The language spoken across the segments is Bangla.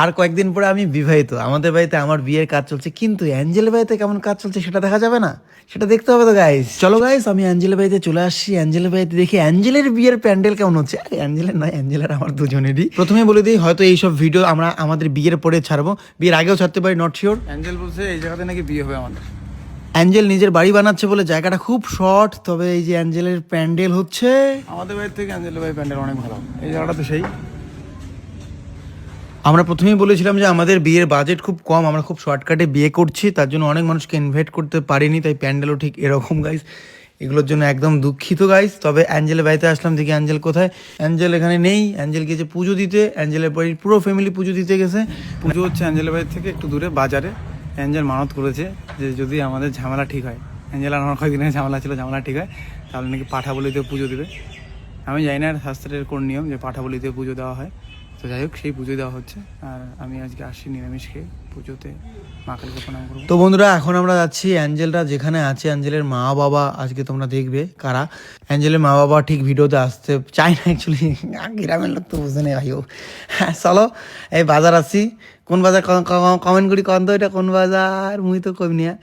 আর কয়েকদিন পরে আমি বিবাহিত। আমাদের বাড়িতে আমার বিয়ের কাজ চলছে কিন্তু অ্যাঞ্জেলের বাড়িতে কেমন কাজ চলছে সেটা দেখা যাবে না। সেটা দেখতে হবে তো গাইস চলো গাইস আমি অ্যাঞ্জেলের বাড়িতে চলে আসছি। অ্যাঞ্জেলের বাড়িতে দেখি অ্যাঞ্জেলের বিয়ের প্যান্ডেল কেমন হচ্ছে। অ্যাঞ্জেলের নয় অ্যাঞ্জেলের আমার দুজনেরই। প্রথমে বলে দিই হয়তো এইসব ভিডিও আমরা আমাদের বিয়ের পরে ছাড়বো। বিয়ের আগেও ছাড়তে পারি নট শিওর অ্যাঞ্জেল বলছে এই জায়গাতে নাকি বিয়ে হবে আমাদের। অ্যাঞ্জেল নিজের বাড়ি বানাচ্ছে বলে জায়গাটা খুব শর্ট তবে এই যে অ্যাঞ্জেলের প্যান্ডেল হচ্ছে। আমাদের বাড়ির থেকে অ্যাঞ্জেলের বাড়ির প্যান্ডেল অনেক ভালো। এই জায়গাটা তো সেই। আমরা প্রথমেই বলেছিলাম যে আমাদের বিয়ের বাজেট খুব কম, আমরা খুব শর্টকাটে বিয়ে করছি, তার জন্য অনেক মানুষকে ইনভাইট করতে পারিনি, তাই প্যান্ডেলও ঠিক এরকম গাইস এগুলোর জন্য একদম দুঃখিত গাইস তবে অ্যাঞ্জেলের বাড়িতে আসলাম, দেখি অ্যাঞ্জেল কোথায়? অ্যাঞ্জেল এখানে নেই, অ্যাঞ্জেল গেছে পুজো দিতে, অ্যাঞ্জেলের বাড়ির পুরো ফ্যামিলি পুজো দিতে গেছে। পুজো হচ্ছে অ্যাঞ্জেলের বাড়ির থেকে একটু দূরে, বাজারে। অ্যাঞ্জেল মানত করেছে যে যদি আমাদের ঝামেলা ঠিক হয়, অ্যাঞ্জেল আর আমার কয়েকদিন ঝামেলা ছিল, ঝামেলা ঠিক হয়, তাহলে নাকি পাঠা বলিতে পুজো দেবে। আমি জানি না শাস্ত্রের কোন নিয়ম যে পাঠা বলিতে পুজো দেওয়া হয়। তো যাই হোক, সেই পুজো দেওয়া হচ্ছে। আর আমি আজকে আসছি নিরামিষ খেয়ে পুজোতে। মা প্রণাম করব। তো বন্ধুরা, এখন আমরা যাচ্ছি অ্যাঞ্জেলরা, যেখানে আছে অ্যাঞ্জেলের মা বাবা। আজকে তোমরা দেখবে কারা। অ্যাঞ্জেলের মা বাবা ঠিক ভিডিওতে আসতে চায় না অ্যাকচুয়ালি গ্রামের লোক তো বুঝে নেই ভাইও হ্যাঁ চলো, এই বাজার আসছি কোন বাজার কমেন্ট করি, কন এটা কোন বাজার? মুই তো কই নিয়া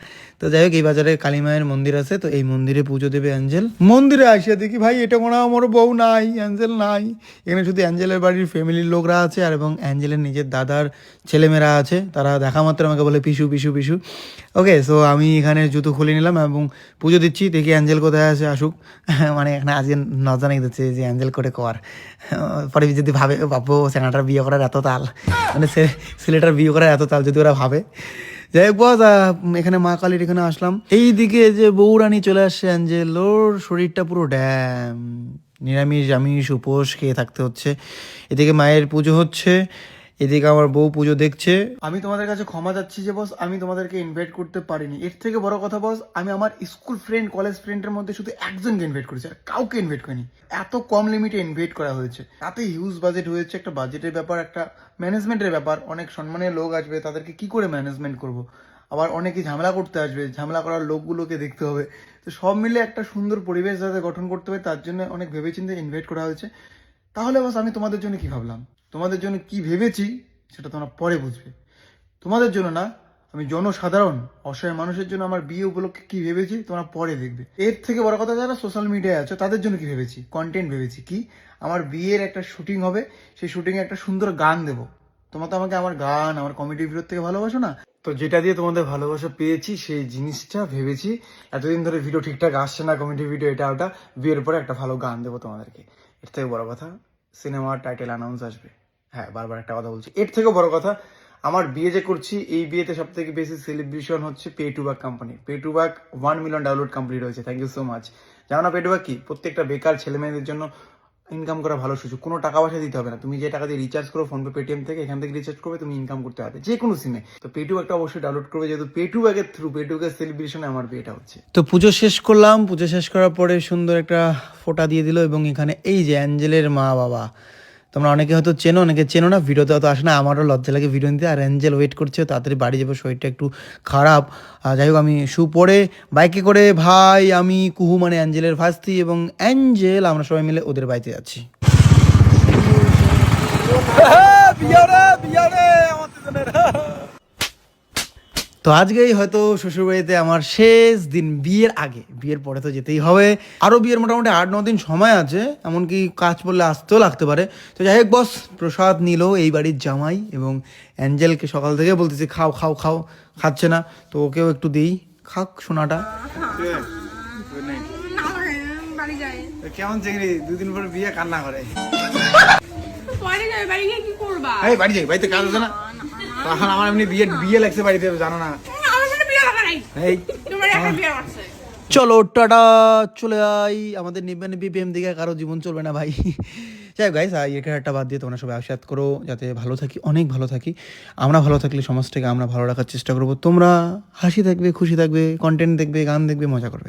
তো যাই হোক এই বাজারে কালী মায়ের মন্দির আছে, তো এই মন্দিরে পুজো দেবে অ্যাঞ্জেল। মন্দিরে আসিয়া দেখি, ভাই, এটা মনে আমার বউ নাই, অ্যাঞ্জেল নাই। এখানে শুধু অ্যাঞ্জেলের বাড়ির ফ্যামিলির লোকরা আছে, আর এবং অ্যাঞ্জেলের নিজের দাদার ছেলেমেয়েরা আছে। তারা দেখা মাত্র আমাকে বলে, পিসু পিসু পিসু। ওকে সো আমি এখানে জুতো খুলে নিলাম এবং পুজো দিচ্ছি। দেখি অ্যাঞ্জেল কোথায় আছে, আসুক। মানে এখানে আজকে নজানাই দিচ্ছে যে অ্যাঞ্জেল করে কর। পরে যদি ভাবে বাবু সেনাটার বিয়ে করার এত তাল। মানে সিলেটার বিয়ে করার এত তাল যদি ওরা ভাবে। যাই হোক বস এখানে মা কালীর এখানে আসলাম। এই দিকে যে বউরানি চলে আসছে যে লোর শরীরটা পুরো ড্যাম। নিরামিষ, আমিষ, উপোস খেয়ে থাকতে হচ্ছে। এদিকে মায়ের পুজো হচ্ছে। এদিকে আমার বউ পুজো দেখছে। আমি তোমাদের কাছে ক্ষমা চাচ্ছি যে বস আমি তোমাদেরকে ইনভাইট করতে পারিনি। এর থেকে বড় কথা বস আমি আমার স্কুল ফ্রেন্ড কলেজ ফ্রেন্ডের মধ্যে শুধু একজনকে ইনভাইট করেছি, আর কাউকে ইনভাইট করিনি। এত কম লিমিটে ইনভাইট করা হয়েছে। এত হিউজ বাজেট হয়েছে, একটা বাজেটের ব্যাপার, একটা ম্যানেজমেন্টের ব্যাপার। অনেক সম্মানের লোক আসবে, তাদেরকে কি করে ম্যানেজমেন্ট করব? আবার অনেকে ঝামেলা করতে আসবে, ঝামেলা করার লোকগুলোকে দেখতে হবে। তো সব মিলে একটা সুন্দর পরিবেশ যাতে গঠন করতে হবে তার জন্য অনেক ভেবেচিন্তে ইনভাইট করা হয়েছে। তাহলে বাস, আমি তোমাদের জন্য কি ভাবলাম? তোমাদের জন্য কি ভেবেছি, সেটা তোমরা পরে বুঝবে। তোমাদের জন্য না, আমি জনসাধারণ, অসহায় মানুষের জন্য আমার বিয়ে উপলক্ষে কি ভেবেছি, তোমরা পরে দেখবে। এর থেকে বড় কথা যারা সোশ্যাল মিডিয়ায় আছো, তাদের জন্য কি ভেবেছি? কন্টেন্ট ভেবেছি কি? আমার বিয়ের একটা শুটিং হবে, সেই শুটিংয়ে একটা সুন্দর গান দেবো। তোমরা তো আমাকে আমার গান, আমার কমেডি ভিডিওর থেকে ভালোবাসো না? তো যেটা দিয়ে তোমাদের ভালোবাসা পেয়েছি, সেই জিনিসটা ভেবেছি। এতদিন ধরে ভিডিও ঠিকঠাক আসছে না কমেডি ভিডিও এটা ওটা, বিয়ের পরে একটা ভালো গান দেবো তোমাদেরকে। এর থেকে বড় কথা সিনেমার টাইটেল অ্যানাউন্স আসবে। হ্যাঁ বারবার একটা কথা বলছি। এর থেকেও বড় কথা, আমার বিয়ে যে করছি, এই বিয়েতে সব থেকে বেশি সেলিব্রেশন হচ্ছে pay to back company pay to back one million download complete হয়েছে। থ্যাংক ইউ সো মাচ জানো না পে টু ব্যাক কি? প্রত্যেকটা বেকার ছেলে মেয়েদের জন্য ইনকাম করা ভালো সুযোগ। কোনো টাকা পয়সা দিতে হবে না। তুমি যে টাকা দিয়ে রিচার্জ করো ফোনপে পেটিএম থেকে এখান থেকে রিচার্জ করবে, তুমি ইনকাম করতে পারবে। যে কোনো সিমে তো পেটু একটা অবশ্যই ডাউনলোড করবে, যেহেতু পেটু ব্যাগের থ্রু পেটু ব্যাগের সেলিব্রেশন আমার বিয়েটা হচ্ছে। তো পুজো শেষ করলাম। পুজো শেষ করার পরে সুন্দর একটা ফোটা দিয়ে দিল এবং এখানে এই যে অ্যাঞ্জেলের মা বাবা তোমরা অনেকে হয়তো চেনো, অনেকে চেনো না, ভিডিওতে হয়তো আসে না, আমারও লজ্জা লাগে ভিডিও নিতে। আর অ্যাঞ্জেল ওয়েট করছে, তাড়াতাড়ি বাড়ি যাব, শরীরটা একটু খারাপ। যাই হোক, আমি শু পরে বাইকে করে, ভাই, আমি কুহু মানে অ্যাঞ্জেলের ভাস্তি এবং অ্যাঞ্জেল আমরা সবাই মিলে ওদের বাড়িতে যাচ্ছি। তো আজকেই হয়তো শ্বশুরবাড়িতে আমার শেষ দিন বিয়ের আগে বিয়ের পরে তো যেতেই হবে। আরও বিয়ের মোটামুটি আট ন দিন সময় আছে এমনকি কাজ পড়লে আসতেও লাগতে পারে। তো যাই হোক বস প্রসাদ নিল এই বাড়ির জামাই এবং অ্যাঞ্জেলকে সকাল থেকে বলতেছি খাও খাও খাও খাচ্ছে না। তো ওকেও একটু দিই। খাক সোনাটা। বাড়ি যাই কেমন চিংড়ি? দুদিন পর বিয়ে কান্না করে। পরে যাবে বাড়ি গিয়ে কি করবা? বাড়ি যাই বাড়িতে কাজ আছে না? তখন আমার এমনি বিয়ে বিয়ে লাগছে বাড়িতে জানো না। আমার বিয়ে লাগা নাই। এই তোমার এখন বিয়ে করছে চলো টাটা চলে আই আমাদের নিবে নিবি প্রেম দিকে কারও জীবন চলবে না ভাই। যাই গাইস এখানে একটা বাদ দিয়ে তোমরা সবাই আশীর্বাদ করো যাতে ভালো থাকি অনেক ভালো থাকি। আমরা ভালো থাকলে সমাজটাকে আমরা ভালো রাখার চেষ্টা করব। তোমরা হাসি থাকবে খুশি থাকবে কন্টেন্ট দেখবে গান দেখবে মজা করবে।